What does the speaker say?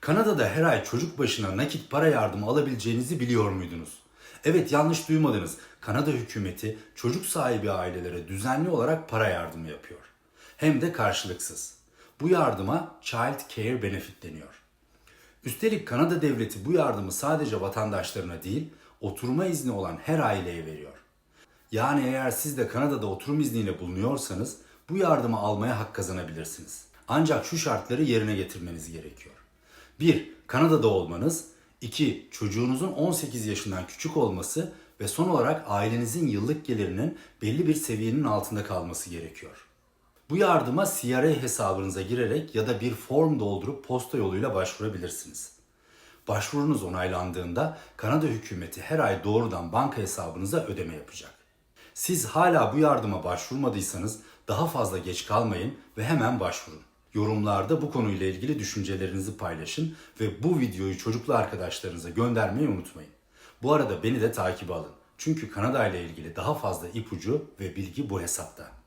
Kanada'da her ay çocuk başına nakit para yardımı alabileceğinizi biliyor muydunuz? Evet yanlış duymadınız. Kanada hükümeti çocuk sahibi ailelere düzenli olarak para yardımı yapıyor. Hem de karşılıksız. Bu yardıma Child Care Benefit deniyor. Üstelik Kanada devleti bu yardımı sadece vatandaşlarına değil, oturma izni olan her aileye veriyor. Yani eğer siz de Kanada'da oturum izniyle bulunuyorsanız bu yardımı almaya hak kazanabilirsiniz. Ancak şu şartları yerine getirmeniz gerekiyor. 1. Kanada'da olmanız. 2. Çocuğunuzun 18 yaşından küçük olması ve son olarak ailenizin yıllık gelirinin belli bir seviyenin altında kalması gerekiyor. Bu yardıma CRA hesabınıza girerek ya da bir form doldurup posta yoluyla başvurabilirsiniz. Başvurunuz onaylandığında Kanada hükümeti her ay doğrudan banka hesabınıza ödeme yapacak. Siz hala bu yardıma başvurmadıysanız daha fazla geç kalmayın ve hemen başvurun. Yorumlarda bu konuyla ilgili düşüncelerinizi paylaşın ve bu videoyu çocuklu arkadaşlarınıza göndermeyi unutmayın. Bu arada beni de takibe alın. Çünkü Kanada ile ilgili daha fazla ipucu ve bilgi bu hesapta.